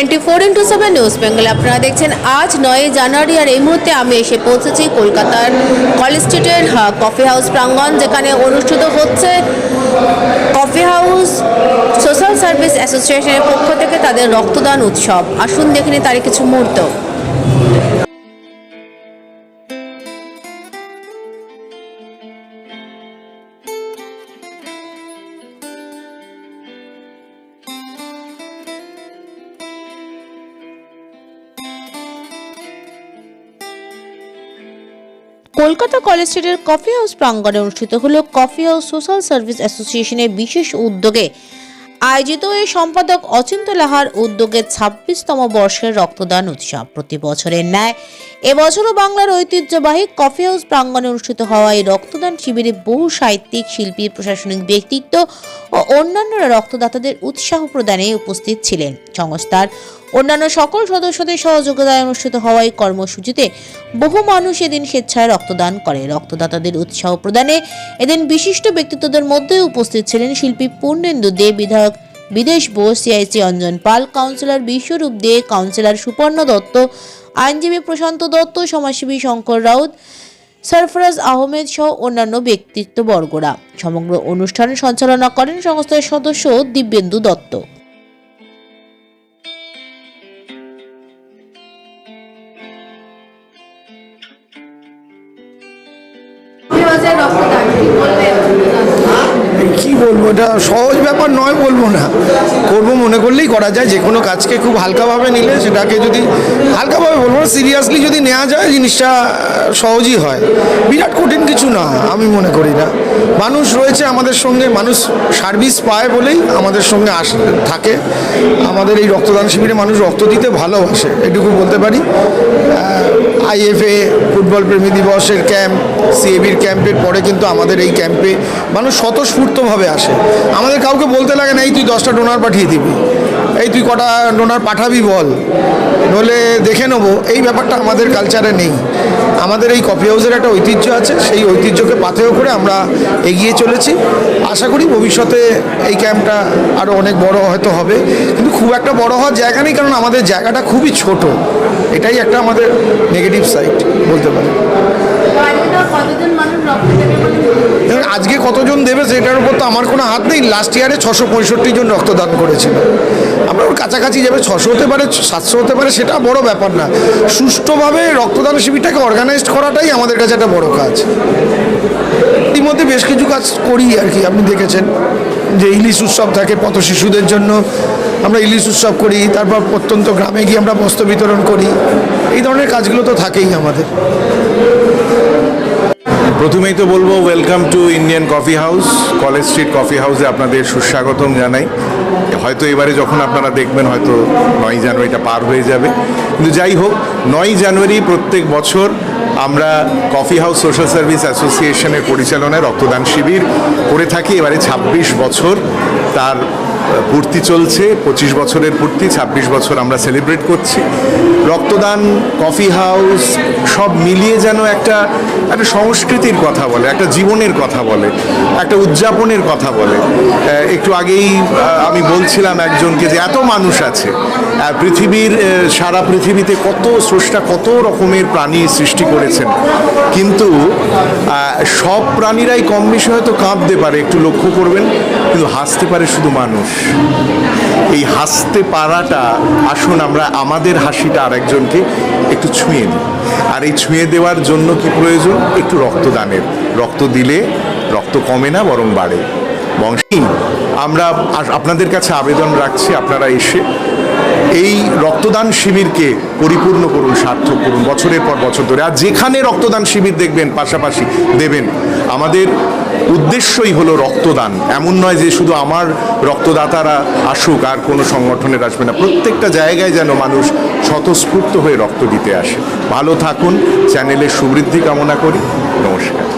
Twenty four into seven news Bengal আপনারা দেখছেন আজ নয় জানুয়ারি আর এই মুহূর্তে আমি এসে পৌঁছেছি কলকাতার কলেজ স্ট্রিটের কফি হাউস প্রাঙ্গণ, যেখানে অনুষ্ঠিত হচ্ছে কফি হাউস সোশ্যাল সার্ভিস অ্যাসোসিয়েশনের পক্ষ থেকে তাদের রক্তদান উৎসব। আসুন দেখে নিই তারই কিছু মুহূর্ত। কলকাতা কলেজ স্ট্রিটের কফি হাউস প্রাঙ্গণে অনুষ্ঠিত হলো কফি হাউস সোশ্যাল সার্ভিস অ্যাসোসিয়েশনের বিশেষ উদ্যোগে। আয়োজিত এই সম্পাদক অচিন্ত লাহার উদ্যোগে ছাব্বিশতম বর্ষের রক্তদান উৎসব। প্রতি বছরের ন্যায় এবছরও বাংলার ঐতিহ্যবাহী কফি হাউস প্রাঙ্গণে অনুষ্ঠিত হওয়া এই রক্তদান শিবিরে বহু সাহিত্যিক, শিল্পী, প্রশাসনিক ব্যক্তিত্ব ও অন্যান্যরা রক্তদাতাদের উৎসাহ প্রদানে উপস্থিত ছিলেন। সংস্থার অন্যান্য সকল সদস্যদের সহযোগিতায় অনুষ্ঠিত হওয়া এই কর্মসূচিতে বহু মানুষ এদিন স্বেচ্ছায় রক্তদান করে। রক্তদাতাদের উৎসাহ প্রদানে এদিন বিশিষ্ট ব্যক্তিত্বদের মধ্যে উপস্থিত ছিলেন শিল্পী পূর্ণেন্দু দে, বিধায়ক Bidesh Bose, C I C Anjan Pal, councillor Biswarup De, councillor Suparna Dutta, আইনজীবী প্রশান্ত দত্ত, সমাজসেবী শঙ্কর রাউত সরফরাজ আহমেদ সহ অন্যান্য ব্যক্তিত্ববর্গরা। সমগ্র অনুষ্ঠান সঞ্চালনা করেন সংস্থার সদস্য দিব্যেন্দু দত্ত। বলব? এটা সহজ ব্যাপার নয় বলব না। করব মনে করলেই করা যায়। যে কোনো কাজকে খুব হালকাভাবে নিলে সেটাকে যদি হালকাভাবে বলব সিরিয়াসলি যদি নেওয়া যায়, জিনিসটা সহজই হয়। বিরাট কঠিন কিছু না, আমি মনে করি না। মানুষ রয়েছে আমাদের সঙ্গে, মানুষ সার্ভিস পায় বলেই আমাদের সঙ্গে আস, থাকে। আমাদের এই রক্তদান শিবিরে মানুষ রক্ত দিতে ভালোবাসে, এটুকু বলতে পারি। আইএফএ ফুটবল প্রেমী দিবসের ক্যাম্প, সিএবির ক্যাম্পের পরে কিন্তু আমাদের এই ক্যাম্পে মানুষ স্বতঃস্ফূর্তভাবে আসে। আমাদের কাউকে বলতে লাগে না, এই তুই দশটা ডোনার পাঠিয়ে দিবি। এই তুই কটা ডোনার পাঠাবি বল? নলে দেখে নেব। এই ব্যাপারটা আমাদের কালচারে নেই। আমাদের এই কফি হাউসের একটা ঐতিহ্য আছে। সেই ঐতিহ্যকে পাথেয় করে আমরা এগিয়ে চলেছি। আশা করি ভবিষ্যতে এই ক্যাম্পটা আরও অনেক বড় হয়তো হবে। কিন্তু খুব একটা বড় হওয়ার জায়গা নেই, কারণ আমাদের জায়গাটা খুবই ছোট। এটাই একটা আমাদের নেগেটিভ সাইড বলতে পারি। আজকে কতজন দেবে সেটার উপর তো আমার কোনো হাত নেই। লাস্ট ইয়ারে ছশো পঁয়ষট্টি জন রক্তদান করেছিল। কাছাকাছি যাবে, ছশো হতে পারে, সাতশো হতে পারে, সেটা বড় ব্যাপার না। সুষ্ঠুভাবে রক্তদান শিবিরটাকে অর্গানাইজড করাটাই আমাদের কাছে একটা বড় কাজ। ইতিমধ্যে বেশ কিছু কাজ করি আর কি, আপনি দেখেছেন যে ইলিশ উৎসব থাকে পথ শিশুদের জন্য। আমরা ইলিশ উৎসব করি, তারপর প্রত্যন্ত গ্রামে গিয়ে আমরা বস্ত্র বিতরণ করি। এই ধরনের কাজগুলো তো থাকেই আমাদের। প্রথমেই তো বলব welcome to Indian coffee house college street coffee হাউসে আপনাদের সুস্বাগতম জানাই। হয়তো এবারে যখন আপনারা দেখবেন, হয়তো নয় জানুয়ারিটা পার হয়ে যাবে। কিন্তু যাই হোক নয় জানুয়ারি প্রত্যেক বছর আমরা কফি হাউস সোশ্যাল সার্ভিস অ্যাসোসিয়েশনের পরিচালনায় রক্তদান শিবির করে থাকি। এবারে ২৬ বছর তার পূর্তি চলছে, পঁচিশ বছরের পূর্তি ২৬ বছর আমরা সেলিব্রেট করছি। রক্তদান কফি হাউস সব মিলিয়ে যেন একটা একটা সংস্কৃতির কথা বলে, একটা জীবনের কথা বলে, একটা উদযাপনের কথা বলে। একটু আগেই আমি বলছিলাম একজনকে যে এত মানুষ আছে পৃথিবীর সারা পৃথিবীতে কত স্রষ্টা কত রকমের প্রাণী সৃষ্টি করেছেন। কিন্তু সব প্রাণীরাই কম বেশি হয়তো কাঁদতে পারে, একটু লক্ষ্য করবেন, কিন্তু হাসতে পারে শুধু মানুষ। এই হাসতে পারাটা, আসুন আমরা আমাদের হাসিটা আরেকজনকে একটু ছুঁয়ে দিই আর এই ছুঁয়ে দেওয়ার জন্য কি প্রয়োজন? একটু রক্তদানের। রক্ত দিলে রক্ত কমে না, বরং বাড়ে। বংশী, আমরা আপনাদের কাছে আবেদন রাখছি, আপনারা এসে এই রক্তদান শিবিরকে পরিপূর্ণ করুন, সার্থক করুন, বছরের পর বছর ধরে। আর যেখানে রক্তদান শিবির দেখবেন, পাশাপাশি দেবেন। আমাদের উদ্দেশ্যই হলো রক্তদান। এমন নয় যে শুধু আমার রক্তদাতারা আসুক, আর কোনো সংগঠনের আসবে না। প্রত্যেকটা জায়গায় যেন মানুষ স্বতঃস্ফূর্ত হয়ে রক্ত দিতে আসে। ভালো থাকুন, চ্যানেলের সুবৃদ্ধি কামনা করি। নমস্কার।